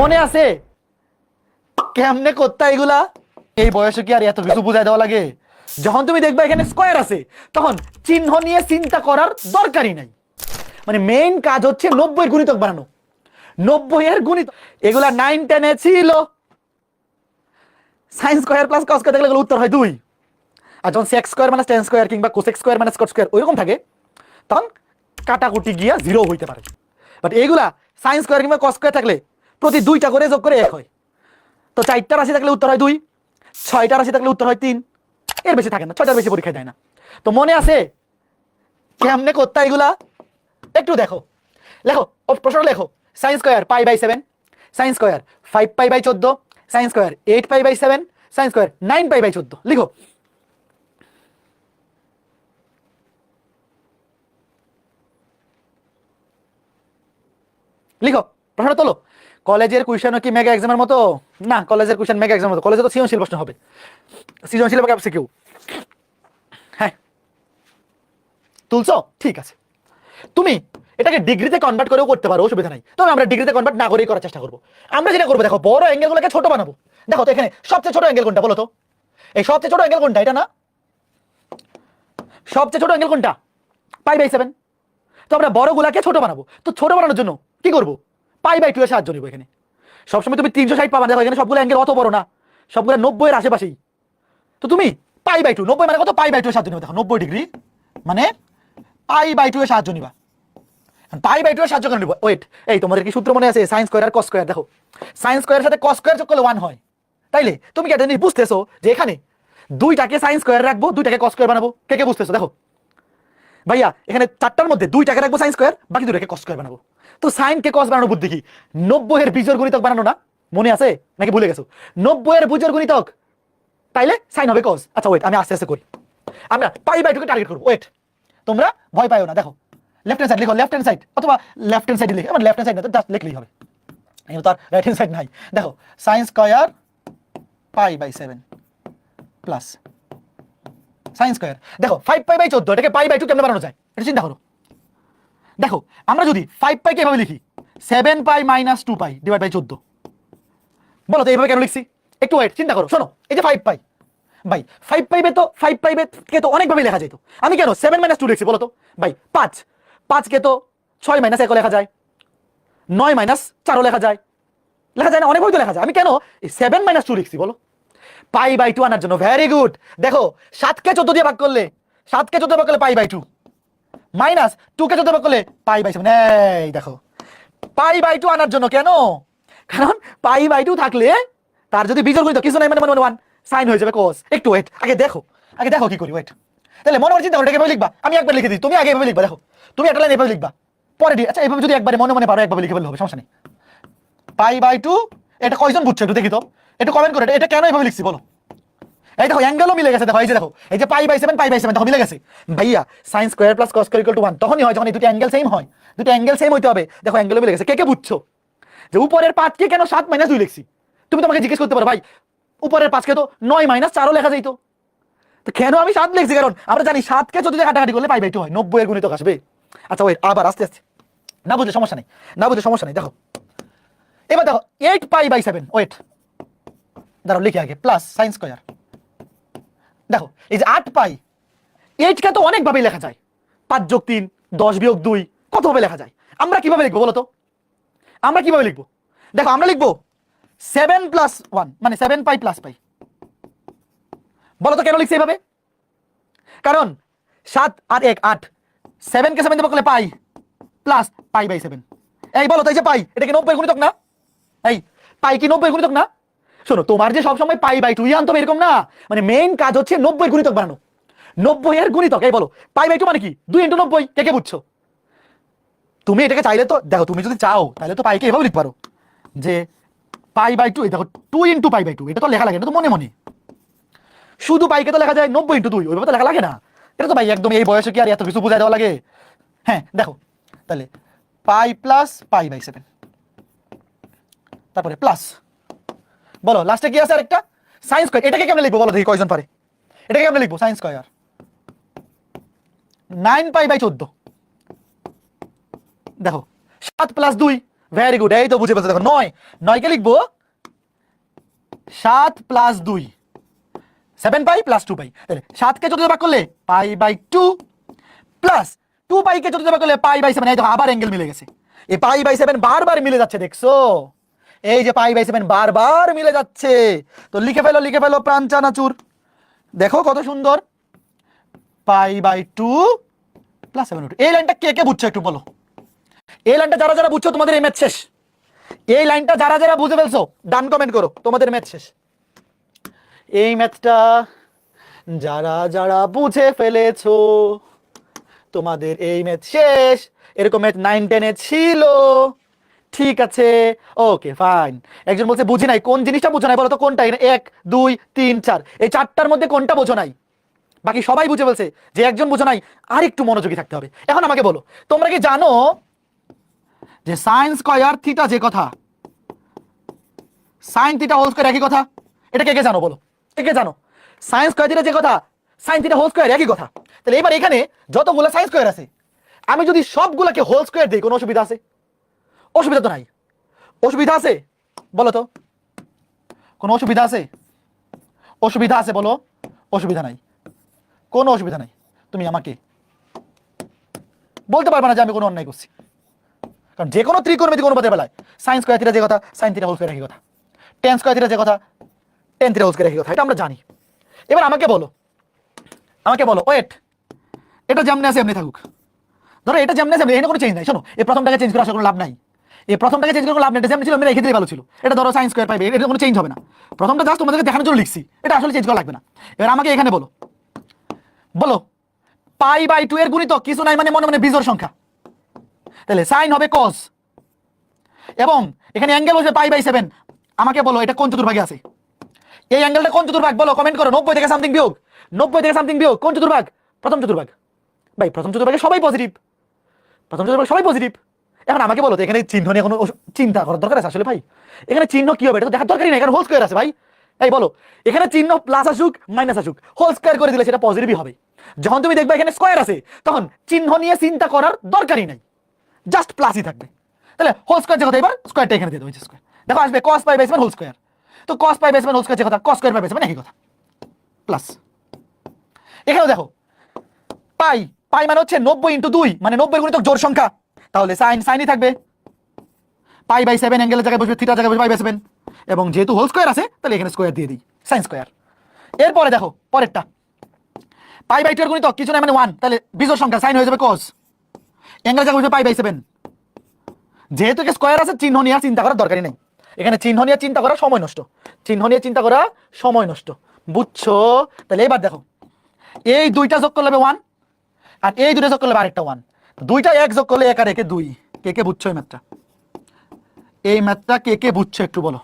মনে আছে? কেমনে করতা এগুলা? এই বয়সে কি আর এত কিছু বুঝাই দেওয়া লাগে? যখন তুমি দেখবে এখানে স্কোয়ার আছে, তখন চিহ্ন নিয়ে চিন্তা করার দরকারই নাই। মানে মেইন কাজ হচ্ছে নব্বই গুণিতক বানানো নব্বই এর গুণিত এগুলা নাইন টেনে ছিল। Sine square plus cos square দেখলে উত্তর হয় দুই। আর যখন সেক্স স্কোয়ার মানে টেন স্কোয়ার কিংবা কোসেক স্কোয়ার মানে স্কট স্কোয়ার ওইরকম থাকে, তখন কাটাকুটি গিয়া জিরো হইতে পারে। বাট এইগুলা সাইন্স স্কোয়ার কিংবা কস স্কোয়ার থাকলে প্রতি দুইটা করে যোগ করে এক হয়। তো চারটা রাশি থাকলে উত্তর হয় দুই, ছয়টা রাশি থাকলে উত্তর হয় তিন। এর বেশি থাকে না, ছয়টার বেশি পরীক্ষা দেয় না। তো মনে আছে? কেমনে করতা এগুলা? একটু দেখো। লেখো, ও প্রশ্ন লেখো। Sine square pi by seven sine square five pi by চোদ্দ sine square eight pi by seven sine square nine pi by চোদ্দ। লিখো। লিখো প্রশ্ন তোলো। কলেজের কুইশনও কি মেগা এক্সামের মতো? না, কলেজের কুইশন মেগা এক্সামের মতো। কলেজে তো সৃজনশীল প্রশ্ন হবে। সৃজনশীল বা কেউ হ্যাঁ। তুলছো? ঠিক আছে। তুমি এটাকে ডিগ্রিতে কনভার্ট করেও করতে পারো, অসুবিধা নাই। তবে আমরা ডিগ্রিতে কনভার্ট না করেই করার চেষ্টা করব। আমরা যেটা করব, দেখো, বড় অ্যাঙ্গেলগুলোকে ছোট বানাবো। দেখো তো এখানে সবচেয়ে ছোট অ্যাঙ্গেল কোনটা, বলো তো? এই সবচেয়ে ছোট অ্যাঙ্গেল কোনটা? এটা না? সবচেয়ে ছোট অ্যাঙ্গেল কোনটা? পাই বাই সেভেন তো আমরা বড়গুলাকে ছোট বানাবো। তো ছোট বানানোর জন্য কি করব? পাই বাই টু এর সাহায্য নিবো এখানে? সবসময় তুমি তিনশো ষাট পাবা, দেখো এখানে সবগুলো অ্যাঙ্গেল অত বড় না। সবগুলো নব্বই এর আশেপাশেই। তো তুমি পাই বাই টু, নব্বই মানে কত? পাই বাই টু সাহায্য নিবা, দেখো, নব্বই ডিগ্রি মানে পাই বাই টু এর সাহায্য নিবা। পাই বাই টু এর সাহায্য কেন নিব? ওয়েট এই তোমাদের কি সূত্র মনে আছে? সাইন্স স্কোয়ার আর কস স্কোয়ার দেখো সাইন্স স্কোয়ারের সাথে কস স্কোয়ার যোগ করলে ওয়ান হয়। তাইলে, তুমি কি জিনিস বুঝতেছো যে এখানে দুইটাকে সাইন্স স্কোয়ার রাখব, দুইটাকে কস স্কোয়ার বানাবো? কে কে বুঝতেছো? দেখো। ভাইয়া, এখানে চারটার মধ্যে দুইটাকে রাখব সাইন্স স্কোয়ার বাকি দুটাকে কস স্কোয়ার বানাবো। তো সাইন কে কস বানানো বুদ্ধি কি? নব্বই এর বীজের গণিতক বানানো না? মনে আছে? নাকি ভুলে গেছো? নব্বই এর বীজের গণিতক! তাইলে সাইন হবে কস। আচ্ছা ওয়েট আমি আস্তে আস্তে করি। আমরা পাই বাই টুকে টার্গেট করব। ওয়েট তোমরা ভয় পাইও না। দেখো লেফট হ্যান্ড সাইড লিখো লেফট হ্যান্ড সাইড অথবা লেফট হ্যান্ড সাইডে লিখে, আমার লেফট হ্যান্ড সাইড না জাস্ট লিখলেই হবে। এখানে তো আর রাইট হ্যান্ড সাইড নাই। দেখো sine square pi by seven plus sine square দেখো ফাইভ পাই বাই চোদ্দ, এটাকে পাই বাই টু কেমনে বানানো যায়? এটা চিন্তা করো। দেখো, আমরা যদি ফাইভ পাইকে এভাবে লিখি seven pi minus two pi divide by চোদ্দ। বলো তো এইভাবে কেন লিখছি? একটু ওয়েট চিন্তা করো, শোনো, এই যে ফাইভ পাই ভাই ফাইভ পাইবে তো ফাইভ পাইবে কে তো অনেকভাবে লেখা যেত। আমি কেন সেভেন মাইনাস টু লিখছি, বলো তো? ভাই, পাঁচ। পাঁচকে তো ছয় মাইনাস একও লেখা যায়। নয় মাইনাস চারও লেখা যায়। লেখা যায় না, অনেকভাবে তো লেখা যায়। আমি কেন সেভেন মাইনাস টু লিখছি, বলো? পাই বাই টু আনার জন্য ভেরি গুড দেখো সাতকে চোদ্দ দিয়ে ভাগ করলে সাতকে চোদ্দ ভাগ করলে pi by two minus two কে চোদ্দ ভাগ করলে পাই বাই সেভেন এই দেখো, পাই বাই টু আনার জন্য কেন? কারণ পাই বাই টু থাকলে তার যদি বিজোর গণিত কিছু নাই মানে মনে ওয়ান সাইন হয়ে যাবে কোস একটু ওয়েট আগে দেখো আগে দেখো কি করি ওয়েট তাহলে মনে মনে করো, এটাকে এভাবে লিখবা। আমি একবার লিখে দিই, তুমি আগে এভাবে লিখবা, দেখো। তুমি একটা লাইন এভাবে লিখবা। পরে দি- আচ্ছা এভাবে যদি একবারে মনে মনে পারো, একভাবে লিখে ফেললে হবে, সমস্যা নেই। পাই বাই টু, এটা কয়জন বুঝছ একটু দেখি তো। একটু কমেন্ট করে এটা কেন এভাবে লিখছি বলো। এই দেখো অ্যাঙ্গেলও মিলে গেছে, দেখো, এই যে দেখো, এই যে pi by seven pi by seven তখন মিলে গেছে। ভাইয়া sine square plus cos square to one তখনই হয় যখন এই দুটো অ্যাঙ্গেল সেম হয়। দুটো অ্যাঙ্গেল সেম হইতে হবে। দেখো অ্যাঙ্গেলও মিলে গেছে। কে কে বুঝছ? যে উপরের পাঁচকে কেন সাত মাইনাস দুই লিখছি? তুমি তোমাকে জিজ্ঞেস করতে পারো, ভাই, উপরের পাঁচকে তো নয় মাইনাস চারও লেখা যাইতো তো। কেন আমি সাত লিখছি? কারণ আমরা জানি সাতকে দিয়ে কাটাকাটি করলে পাই বাই টু হয়। নব্বই এর গুণিতক আসবে। আচ্ছা ওই আবার আস্তে আস্তে। না বুঝলে সমস্যা নেই। না বুঝলে সমস্যা নেই। দেখো। এবার দেখো eight pi by seven wait দাঁড়াও, লিখে আগে। প্লাস সাইন্স স্কোয়ার দেখো, এই যে আট পাই, এইটকে তো অনেকভাবেই লেখা যায়। পাঁচ যোগ তিন, দশ বিয়োগ দুই, কতভাবে লেখা যায়? আমরা কীভাবে লিখব বলো তো? আমরা কীভাবে লিখব? দেখো, আমরা লিখব সেভেন প্লাস ওয়ান মানে সেভেন পাই প্লাস পাই। বলো তো কেন লিখছে এইভাবে? কারণ সাত আর এক, আট সেভেন কে সেভেন দেবো করলে pi plus pi by seven এই বলো তো, এই যে পাই, এটা কি নব্বই গুণিতক না? এই, পাই কি নব্বই গুণিতক না? শোনো, তোমার যে সবসময় পাই বাই টু আনতে হবে এরকম না। মানে মেইন কাজ হচ্ছে নব্বই গুণিতক বানানো নব্বই এর গুণিতক, এই বলো, পাই বাই টু মানে কি? দুই ইন্টু নব্বই, কে কে বুঝছ? তুমি এটাকে চাইলে তো, দেখো, তুমি যদি চাও, তাহলে তো পাইকে এভাবে লিখতে পারো। যে পাই বাই টু দেখো two into pi by two এটা তো লেখা লাগে, এটা তো মনে মনে। শুধু পাইকে তো লেখা যায় নব্বই ইন্টু দুই, ওইভাবে তো লেখা লাগে না। এটা তো ভাই একদম এই বয়সে কি আর এত কিছু বোঝাই দেওয়া লাগে? হ্যাঁ দেখো, তাহলে pi plus pi by seven তারপরে প্লাস বলো লাস্টে কি আছে আরেকটা? সাইন্স স্কয়ার এটাকে কেমনে লিখব বলো দেখি কয়জন পারে? এটাকে কেমনে লিখব? Sine square nine pi by চোদ্দ। দেখো, সাত প্লাস দুই ভেরি গুড এই তো বুঝে পেয়েছ দেখো, নয়। নয়কে লিখব, সাত প্লাস দুই। Seven pi plus two pi তাহলে সাতকে চতুর্থ ভাগ করলে pi by two plus two পাইকে চতুর্থ ভাগ করলে পাই বাই সেভেন এই দেখো, আবার অ্যাঙ্গেল মিলে গেছে। এই পাই বাই সেভেন বারবার মিলে যাচ্ছে, দেখছ? এই যে পাই বাই সেভেন বারবার মিলে যাচ্ছে। তো লিখে ফেলো লিখে ফেলো, প্রাণ চানাচুর দেখো কত সুন্দর। Pi by two plus seven এই লাইনটা কে কে বুঝছ একটু বলো? এই লাইনটা যারা যারা বুঝছ, তোমাদের এই ম্যাচ শেষ। এই লাইনটা যারা যারা বুঝে ফেলছো, ডান কমেন্ট করো, তোমাদের ম্যাচ শেষ। এই ম্যাথটা যারা যারা বুঝে ফেলেছো, তোমাদের এই ম্যাথ শেষ। এরকম ম্যাথ নাইন টেনে ছিল। ঠিক আছে ওকে ফাইন একজন বলছে, বুঝি নাই, কোন জিনিসটা বোঝো নাই বলো তো কোনটা এক, দুই, তিন, চার। এই চারটার মধ্যে কোনটা বোঝো নাই? বাকি সবাই বুঝে বলছে যে একজন বোঝো নাই আর একটু মনোযোগী থাকতে হবে। এখন আমাকে বলো, তোমরা কি জানো যে সায়েন্স স্কয়ার থিটা যে কথা? সাইন থিটা হোল স্কয়ার একই কথা? এটা কে কে জানো বলো? কে কে জানো? সায়েন্স স্কয়ার থিটা যে কথা সাইন থিটা হোল স্কয়ার একই কথা। তাহলে এবার এখানে যতগুলো সাইন্স স্কয়ার আছে, আমি যদি সবগুলোকে হোল স্কয়ার দিই, কোনো অসুবিধা আছে? অসুবিধা তো নাই। অসুবিধা আছে? বলো তো। কোনো অসুবিধা আছে? অসুবিধা আছে বলো। অসুবিধা নাই। কোনো অসুবিধা নাই। তুমি আমাকে বলতে পারবে না যে আমি কোনো অন্যায় করছি। কারণ যে কোনো ত্রিকোণমিতিক অনুপাতের বেলায় সাইন্স স্কয়ার থিটা যে কথা সাইন থিটা হোল একই কথা। টেন স্কয়ার থিটা যে কথা টেন থিটা হোল স্কয়ার কথা। এটা আমরা জানি। এবার আমাকে বলো। আমাকে বলো। ওয়েট। এটা যেমনি আছে, এমনি থাকুক। ধরো এটা যেমনি আছে, এখানে কোনো চেঞ্জ নাই। শোনো, এই প্রথমটাকে চেঞ্জ করে আসার কোনো লাভ নাই। এই প্রথমটাকে চেঞ্জ করে লাভ নেই যেমনি ছিল এমনি রেখে দিলে ভালো ছিল। এটা ধরো সাইন্স স্কয়ার পাইবে এটা কোনো চেঞ্জ হবে না। প্রথমটা জাস্ট তোমাদেরকে দেখানোর জন্য লিখছি। এটা আসলে চেঞ্জ করা লাগবে না। এবার আমাকে এখানে বলো। বলো, পাই বাই টু এর গুণিতক কিছু নাই মানে মনে মনে বিজোর সংখ্যা। তাহলে সাইন হবে কস এবং এখানে অ্যাঙ্গেল বসে পাই বাই সেভেন আমাকে বলো, এটা কোন চতুর্ভাগে আছে? এই অ্যাঙ্গেলটা কোন চতুর্ভাগ? বলো কমেন্ট করো। নব্বই থেকে সামথিং বিয়োগ। নব্বই থেকে সামথিং বিয়োগ। কোন চতুর্ভাগ? প্রথম চতুর্ভাগ। ভাই, প্রথম চতুর্ভাগে সবাই পজিটিভ প্রথম চতুর্ভাগ সবাই পজিটিভ এখন আমাকে বলো তো এখানে চিহ্ন নিয়ে কোনো চিন্তা করার দরকার আছে আসলে ভাই? এখানে চিহ্ন কি হবে? এটা দেখার দরকারই নেই, এখানে হোল স্কোয়ার আছে ভাই। এই বলো, এখানে চিহ্ন প্লাস আসুক মাইনাস আসুক হোল স্কোয়ার করে দিলে সেটা পজিটিভই হবে। যখন তুমি দেখবে এখানে স্কোয়ার আছে, তখন চিহ্ন নিয়ে চিন্তা করার দরকারই নাই। জাস্ট প্লাসই থাকবে। তাহলে হোল স্কোয়ার যে কথা, এবার স্কোয়ারটা এখানে দিয়ে দেবো স্কোয়ার দেখো, আসবে cos pi by seven whole square তো cos pi by seven whole square যে কথা কস স্কোয়ার পাই বেসমেন্ট একই কথা। প্লাস এখানেও দেখো পাই পাই মানে হচ্ছে নব্বই ইন্টু দুই মানে নব্বই গুণিতক জোর সংখ্যা। তাহলে সাইন, সাইনই থাকবে। পাই বাই সেভেন অ্যাঙ্গেলের জায়গায় বসবে থিটার জায়গায় বসবে, পাই বাই সেভেন। এবং যেহেতু হোল স্কোয়ার আছে, তাহলে এখানে স্কোয়ার দিয়ে দিই, সাইন স্কোয়ার। এরপরে দেখো, পরেরটা। পাই বাই টু এর গুণিতক, কিছু না মানে ওয়ান তাহলে বিজোর সংখ্যা সাইন হয়ে যাবে কস অ্যাঙ্গেলের জায়গায় বসবে পাই বাই সেভেন। যেহেতু স্কোয়ার আছে, চিহ্ন নিয়ে চিন্তা করার দরকারই নেই। এখানে চিহ্ন নিয়ে চিন্তা করা সময় নষ্ট। চিহ্ন নিয়ে চিন্তা করা সময় নষ্ট। বুঝছ? তাহলে এবার দেখো, এই দুইটা যোগ করলে ওয়ান আর এই দুইটা যোগ করলে আরেকটা ওয়ান দুইটা এক যোগ করলে এক আর একে দুই। কে কে বুঝছ এই ম্যাথটা? এই ম্যাথটা কে কে বুঝছ একটু বলো।